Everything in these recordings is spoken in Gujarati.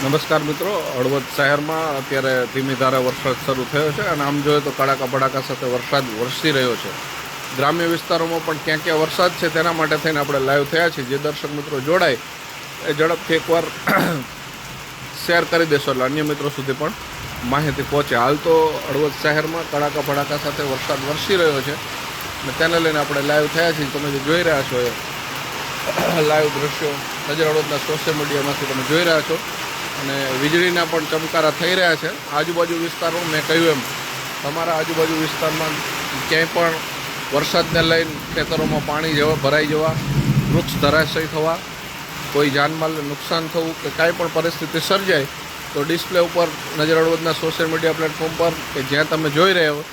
નમસ્કાર મિત્રો. હળવદ શહેરમાં અત્યારે ધીમી ધારે વરસાદ શરૂ થયો છે અને આમ જોઈએ તો કડાકા ભડાકા સાથે વરસાદ વરસી રહ્યો છે. ગ્રામ્ય વિસ્તારોમાં પણ ક્યાં ક્યાં વરસાદ છે તેના માટે થઈને આપણે લાઈવ થયા છીએ. જે દર્શક મિત્રો જોડાય એ ઝડપથી એકવાર શેર કરી દેશો. એટલે અન્ય મિત્રો સુધી પણ માહિતી પહોંચે. હાલ તો હળવદ શહેરમાં કડાકા ભડાકા સાથે વરસાદ વરસી રહ્યો છે અને તેને લઈને આપણે લાઈવ થયા છીએ. તમે જે જોઈ રહ્યા છો એ લાઈવ દ્રશ્યો નજર હળવદના સોશિયલ મીડિયામાંથી તમે જોઈ રહ્યા છો. અને વીજળીના પણ ચમકારા થઈ રહ્યા છે. આજુબાજુ વિસ્તારો મેં કહ્યું એમ, તમારા આજુબાજુ વિસ્તારમાં ક્યાંય પણ વરસાદને લઈને ખેતરોમાં પાણી જવા, ભરાઈ જવા, વૃક્ષ ધરાશય થવા, કોઈ જાનમાલને નુકસાન થવું કે કાંઈ પણ પરિસ્થિતિ સર્જાય, તો ડિસ્પ્લે ઉપર નજર અડવદના સોશિયલ મીડિયા પ્લેટફોર્મ પર કે જ્યાં તમે જોઈ રહ્યા હો,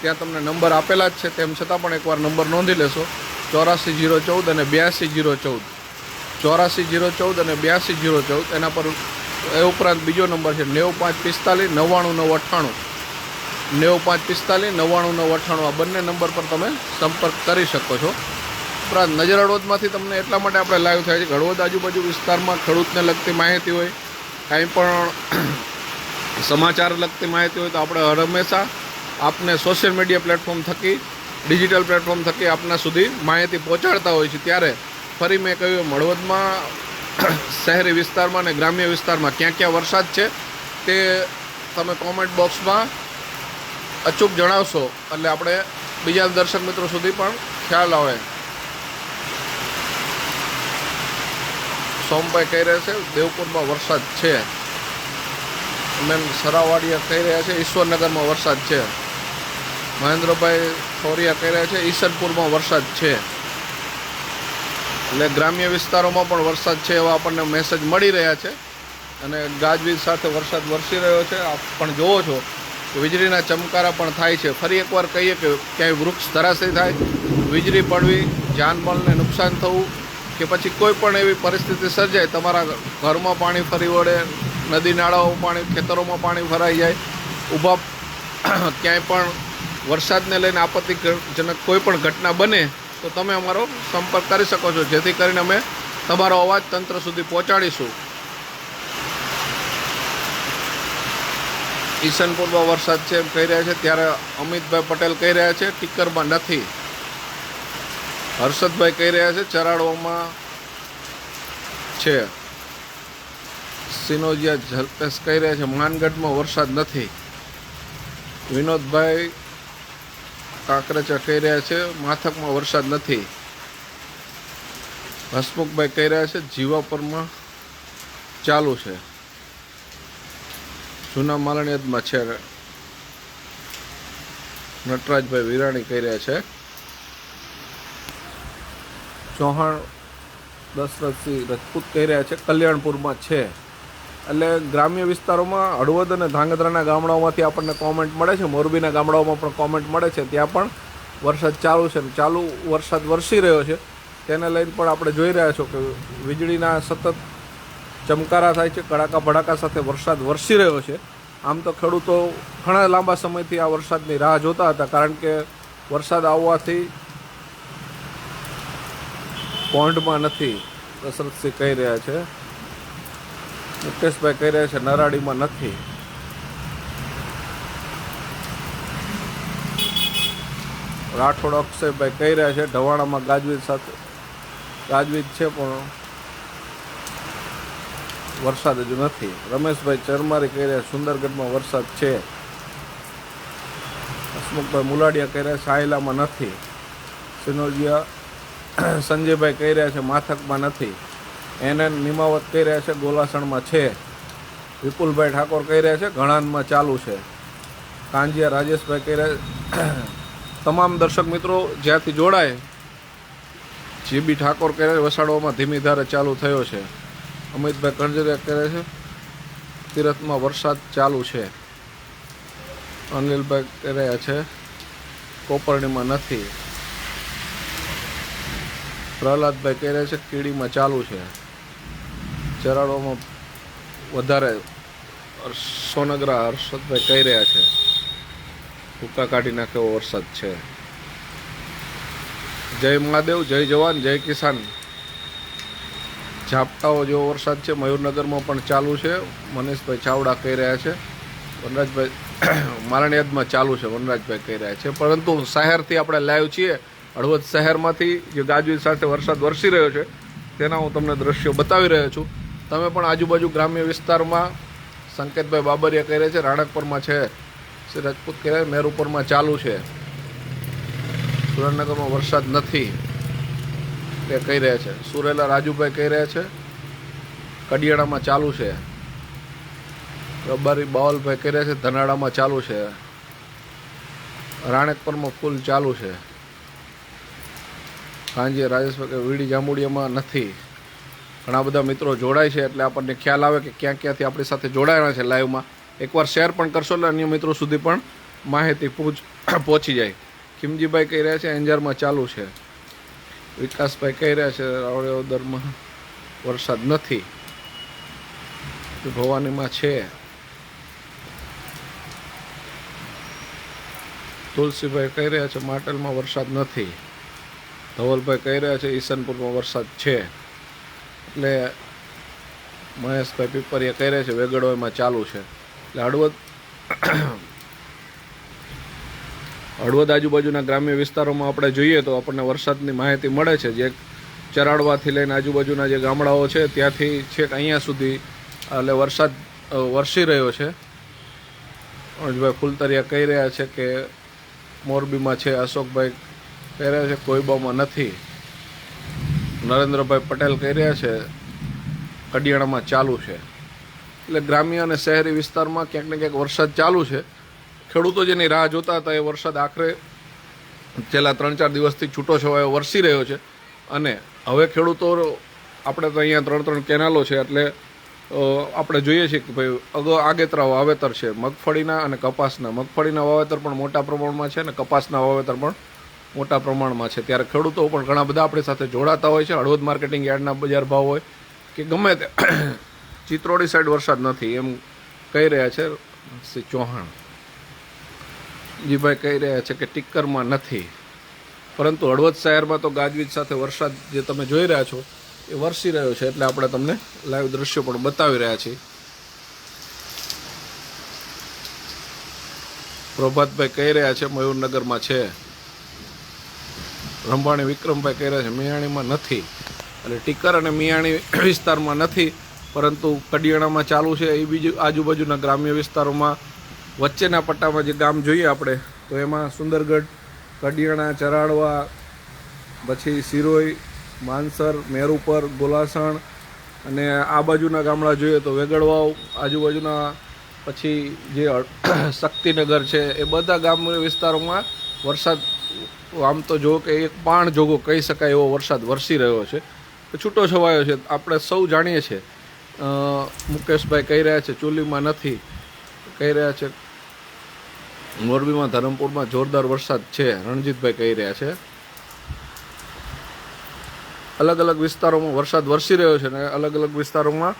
ત્યાં તમને નંબર આપેલા જ છે. તેમ છતાં પણ એકવાર નંબર નોંધી લેશો. ચોરાસી જીરો ચૌદ અને બ્યાસી જીરો ચૌદ. ચોરાસી જીરો ચૌદ અને બ્યાસી જીરો ચૌદ, એના પર એ ઉપરાંત બીજો નંબર છે નેવું પાંચ પિસ્તાલીસ, નવ્વાણું નવ અઠ્ઠાણું. નેવું પાંચ પિસ્તાલીસ, નવ્વાણું નવ અઠ્ઠાણું, આ બંને નંબર પર તમે સંપર્ક કરી શકો છો. ઉપરાંત નજર હળવદમાંથી તમને એટલા માટે આપણે લાઈવ થાય છે હળવદ આજુબાજુ વિસ્તારમાં ખેડૂતને લગતી માહિતી હોય, કાંઈ પણ સમાચાર લગતી માહિતી હોય તો આપણે હર હંમેશા આપને સોશિયલ મીડિયા પ્લેટફોર્મ થકી, ડિજિટલ પ્લેટફોર્મ થકી આપના સુધી માહિતી પહોંચાડતા હોય છે. ત્યારે ફરી મેં કહ્યું હળવદમાં શહેરી વિસ્તારમાં અને ગ્રામ્ય વિસ્તારમાં ક્યાં ક્યાં વરસાદ છે તે તમે કોમેન્ટ બોક્સમાં અચૂક જણાવશો. એટલે આપણે બીજા દર્શક મિત્રો સુધી પણ ખ્યાલ આવે. સોમભાઈ કહી રહ્યા છે, દેવપુરમાં વરસાદ છે. મેમ સરાવાડિયા કહી રહ્યા છે, ઈશ્વરનગરમાં વરસાદ છે. મહેન્દ્રભાઈ થોરિયા કહી રહ્યા છે ઈશનપુરમાં વરસાદ છે. એટલે ગ્રામ્ય વિસ્તારોમાં પણ વરસાદ છે એવા આપણને મેસેજ મળી રહ્યા છે. અને ગાજવીજ સાથે વરસાદ વરસી રહ્યો છે. આપ પણ જોવો છો કે વીજળીના ચમકારા પણ થાય છે. ફરી એકવાર કહીએ કે ક્યાંય વૃક્ષ ધરાશય થાય, વીજળી પડવી, જાનમાલને નુકસાન થવું કે પછી કોઈ પણ એવી પરિસ્થિતિ સર્જાય, તમારા ઘરમાં પાણી ફરી વળે, નદી નાળાઓ પાણી, ખેતરોમાં પાણી ભરાઈ જાય, ઊભા ક્યાંય પણ વરસાદને લઈને આપત્તિજનક કોઈ પણ ઘટના બને તો તમે અમારો સંપર્ક કરી શકો છો. જેથી કરીને અમે તમારો અવાજ તંત્ર સુધી પહોંચાડીશું. ઈશનપુરમાં વરસાદ છે એમ કહી રહ્યા છે. ત્યારે અમિતભાઈ પટેલ કહી રહ્યા છે ટીકરમાં નથી. હર્ષદભાઈ કહી રહ્યા છે ચરાડવામાં છે. સિનોજિયા જલ્પેશ કહી રહ્યા છે, માનગઢમાં વરસાદ નથી. વિનોદભાઈ કાંકરેચા કહી રહ્યા છે. માથકમાં વરસાદ નથી. હસમુખભાઈ કહી રહ્યા છે જીવાપરમાં ચાલુ છે. જૂના માલણિયદમાં છે. નટરાજભાઈ વિરાણી કહી રહ્યા છે. ચૌહાણ દશરથસિંહ રજપૂત કહી રહ્યા છે, કલ્યાણપુરમાં છે. એટલે ગ્રામ્ય વિસ્તારોમાં હળવદ અને ધાંગધ્રાના ગામડાઓમાંથી આપણને કોમેન્ટ મળે છે. મોરબીના ગામડાઓમાં પણ કોમેન્ટ મળે છે. ત્યાં પણ વરસાદ ચાલુ છે ચાલુ વરસાદ વરસી રહ્યો છે. તેને લઈને પણ આપણે જોઈ રહ્યા છો કે વીજળીના સતત ચમકારા થાય છે. કડાકા ભડાકા સાથે વરસાદ વરસી રહ્યો છે. આમ તો ખેડૂતો ઘણા લાંબા સમયથી આ વરસાદની રાહ જોતા હતા, કારણ કે વરસાદ આવવાથી પોન્ડમાં નથી કસરતથી કહી રહ્યા છે. મુકેશભાઈ કહી રહ્યા છે નરાડીમાં નથી. રાઠોડ અક્ષયભાઈ કહી રહ્યા છે, ઢવાણામાં ગાજવીજ સાથે, ગાજવીજ છે, પણ વરસાદ હજુ નથી. રમેશભાઈ ચરમારી કહી રહ્યા સુંદરગઢમાં વરસાદ છે. હસમુખભાઈ મુલાડિયા કહી રહ્યા સાયલામાં નથી. સિનોજિયા, સંજયભાઈ કહી રહ્યા છે, માથકમાં નથી. એન નિમાવત કહી રહ્યા છે, ગોલાસણમાં છે. વિપુલભાઈ ઠાકોર કહી રહ્યા છે, ઘણાનમાં ચાલુ છે. કાંજિયા રાજેશભાઈ કહી રહ્યા તમામ દર્શક મિત્રો જ્યાંથી જોડાય જીબી ઠાકોર કહે વસાડવામાં ધીમી ધારે ચાલુ થયો છે. અમિતભાઈ કણજરિયા કહે છે, તીરથમાં વરસાદ ચાલુ છે. અનિલભાઈ કહી રહ્યા છે કોપરણીમાં નથી. પ્રહલાદભાઈ કહી છે, કીડીમાં ચાલુ છે. ચરાડોમાં વધારે સોનગરા હર્ષદભાઈ કહી રહ્યા છે. ભૂકા કાઢી નાખે એવો વરસાદ છે. જય મહાદેવ, જય જવાન, જય કિસાન. ઝાપટાઓ જેવો વરસાદ છે. મયુરનગરમાં પણ ચાલુ છે. મનીષભાઈ ચાવડા કહી રહ્યા છે. વનરાજભાઈ મારણિયાદમાં ચાલુ છે, વનરાજભાઈ કહી રહ્યા છે. પરંતુ શહેરથી આપણે લાઈવ છીએ. હળવદ શહેરમાંથી જે ગાજવીજ સાથે વરસાદ વરસી રહ્યો છે, તેના હું તમને દ્રશ્યો બતાવી રહ્યો છું. તમે પણ આજુબાજુ ગ્રામ્ય વિસ્તારમાં સંકેતભાઈ બાબરિયા કહી છે, રાણકપુરમાં છે. શ્રી રાજપૂત કહે મેરુપુરમાં ચાલુ છે. સુરેન્દ્રનગરમાં વરસાદ નથી. તે કહી રહ્યા છે. સુરેલા રાજુભાઈ કહી રહ્યા છે કડિયાણામાં ચાલુ છે. રબારી બાવલભાઈ કહી રહ્યા છે, ધનાડામાં ચાલુ છે. રાણેકપરમાં ફૂલ ચાલુ છે. કાંજી રાજેશભાઈ વીડી જાંબુડિયામાં નથી. ઘણા બધા મિત્રો જોડાય છે એટલે આપણને ખ્યાલ આવે કે ક્યાં ક્યાંથી આપણી સાથે જોડાયેલા છે લાઈવમાં એકવાર શેર પણ કરશો એટલે અન્ય મિત્રો સુધી પણ માહિતી પૂછ, પહોંચી જાય. ખીમજીભાઈ કહી રહ્યા છે, અંજારમાં ચાલુ છે. વિકાસભાઈ કહી રહ્યા છે રાવળિયોદરમાં વરસાદ નથી. ભવાનીમાં છે. તુલસીભાઈ કહી રહ્યા છે, માટેલમાં વરસાદ નથી. ધવલભાઈ કહી રહ્યા છે, ઈસનપુરમાં વરસાદ છે. એટલે મહેશભાઈ પીપરિયા કહી છે વેગડોમાં ચાલુ છે. એટલે હળવદ હળવદ આજુબાજુના ગ્રામ્ય વિસ્તારોમાં આપણે જોઈએ તો આપણને વરસાદની માહિતી મળે છે જે ચરાડવાથી લઈને આજુબાજુના જે ગામડાઓ છે, ત્યાંથી છેક અહીંયા સુધી એટલે વરસાદ વરસી રહ્યો છે. અણજભાઈ ફૂલતરિયા કહી રહ્યા છે કે મોરબીમાં છે, અશોકભાઈ કહી રહ્યા છે કોઈબામાં નથી. નરેન્દ્રભાઈ પટેલ કહી રહ્યા છે, કડિયાણામાં ચાલુ છે. એટલે ગ્રામ્ય અને શહેરી વિસ્તારમાં ક્યાંક ને ક્યાંક વરસાદ ચાલુ છે. ખેડૂતો જેની રાહ જોતા હતા એ વરસાદ આખરે છેલ્લા ત્રણ ચાર દિવસથી છૂટો છવાયો, વરસી રહ્યો છે. અને હવે ખેડૂતો આપણે તો અહીંયા ત્રણ ત્રણ કેનાલો છે, એટલે આપણે જોઈએ છીએ કે ભાઈ અગાઉ આગેતરા વાવેતર છે. મગફળીના અને કપાસના. મગફળીના વાવેતર પણ મોટા પ્રમાણમાં છે અને કપાસના વાવેતર પણ મોટા પ્રમાણમાં છે. ત્યારે ખેડૂતો પણ ઘણા બધા આપણી સાથે જોડાતા હોય છે. હળવદ માર્કેટિંગ યાર્ડના બજાર ભાવ હોય કે ગમે તે. ચિત્રોડી સાઈડ વરસાદ નથી, એમ કહી રહ્યા છે શ્રી ચૌહાણ. જીભાઈ કહી રહ્યા છે કે ટિક્કરમાં નથી. પરંતુ હળવદ શહેરમાં તો ગાજવીજ સાથે વરસાદ જે તમે જોઈ રહ્યા છો, એ વરસી રહ્યો છે. એટલે આપણે તમને લાઈવ દ્રશ્યો પણ બતાવી રહ્યા છીએ. પ્રભાતભાઈ કહી રહ્યા છે મયુરનગરમાં છે. રંભાણી વિક્રમભાઈ કહી રહ્યા છે, મિયાણીમાં નથી. એટલે ટીકર અને મિયાણી વિસ્તારમાં નથી, પરંતુ કડિયાણામાં ચાલુ છે. એ બીજું આજુબાજુના ગ્રામ્ય વિસ્તારોમાં વચ્ચેના પટ્ટામાં જે ગામ જોઈએ આપણે, તો એમાં સુંદરગઢ, કડિયાણા, ચરાડવા, પછી સિરોઈ માનસર મેરુપર, ગોલાસણ અને આ બાજુના ગામડા જોઈએ તો વેગડવાવ, આજુબાજુના પછી જે શક્તિનગર છે, એ બધા ગામ વિસ્તારોમાં વરસાદ આમ તો જો કે એક પાણ જોગો કહી શકાય એવો વરસાદ વરસી રહ્યો છે. છૂટો છવાયો છે. આપણે સૌ જાણીએ છીએ. મુકેશભાઈ કહી રહ્યા છે, ચૂલીમાં નથી. કહી રહ્યા છે, મોરબીમાં ધરમપુરમાં જોરદાર વરસાદ છે. રણજીતભાઈ કહી રહ્યા છે. અલગ અલગ વિસ્તારોમાં વરસાદ વરસી રહ્યો છે ને અલગ અલગ વિસ્તારોમાં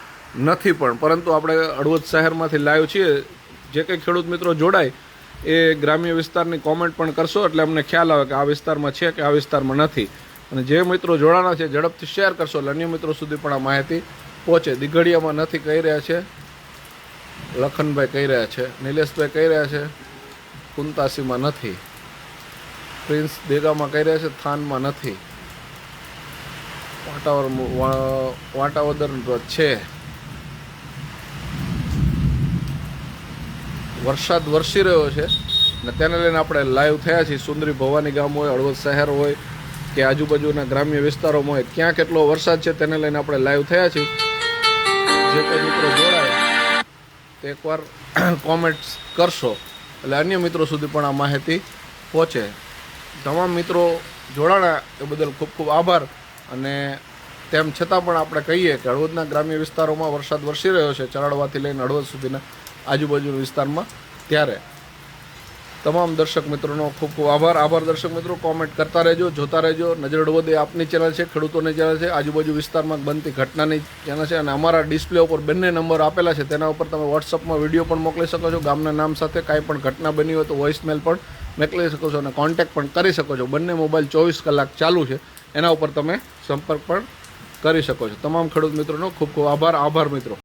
નથી પણ. પરંતુ આપણે હળવદ શહેરમાંથી લાવ્યું છીએ. જે કંઈ ખેડૂત મિત્રો જોડાય એ ગ્રામ્ય વિસ્તારની કોમેન્ટ પણ કરશો એટલે અમને ખ્યાલ આવે કે આ વિસ્તારમાં છે કે આ વિસ્તારમાં નથી. અને જે મિત્રો જોડાણા છે, ઝડપથી શેર કરશો એટલે અન્ય મિત્રો સુધી પણ આ માહિતી પહોંચે. દિગડિયામાં નથી કહી રહ્યા છે. લખનભાઈ કહી રહ્યા છે. નિલેશભાઈ કહી રહ્યા છે. કુંતાસીમાં નથી. પ્રિન્સ દેગામાં કહી રહ્યા છે, થાનમાં નથી. વાટાવર વાટાવદર છે. વરસાદ વરસી રહ્યો છે ને તેને લઈને આપણે લાઈવ થયા છીએ. સુંદરી ભવાની ગામ હોય, હળવદ શહેર હોય કે આજુબાજુના ગ્રામ્ય વિસ્તારોમાં હોય, ક્યાં કેટલો વરસાદ છે તેને લઈને આપણે લાઈવ થયા છીએ. જે કોઈ મિત્રો જોડાય, તે એકવાર કોમેન્ટ્સ કરશો. એટલે અન્ય મિત્રો સુધી પણ આ માહિતી પહોંચે. તમામ મિત્રો જોડાણા, એ બદલ ખૂબ ખૂબ આભાર. અને તેમ છતાં પણ આપણે કહીએ કે હળવદના ગ્રામ્ય વિસ્તારોમાં વરસાદ વરસી રહ્યો છે. ચરાડવાથી લઈને હળવદ સુધીના આજુબાજુના વિસ્તારમાં ત્યારે. તમામ દર્શક મિત્રોનો ખૂબ ખૂબ આભાર. આભાર દર્શક મિત્રો કોમેન્ટ કરતા રહેજો, જોતા રહેજો. નજર હળવદ આપની ચેનલ છે, ખેડૂતોની ચેનલ છે. આજુબાજુ વિસ્તારમાં બનતી ઘટનાની ચેનલ છે અને અમારા ડિસ્પ્લે ઉપર બંને નંબર આપેલા છે. તેના ઉપર તમે વોટ્સઅપમાં વીડિયો પણ મોકલી શકો છો. ગામના નામ સાથે કાંઈ પણ ઘટના બની હોય તો વોઇસમેલ પણ મોકલી શકો છો અને કોન્ટેક્ટ પણ કરી શકો છો. બંને મોબાઈલ ચોવીસ કલાક ચાલુ છે. એના ઉપર તમે સંપર્ક પણ કરી શકો છો. તમામ ખેડૂત મિત્રોનો ખૂબ ખૂબ આભાર. આભાર મિત્રો.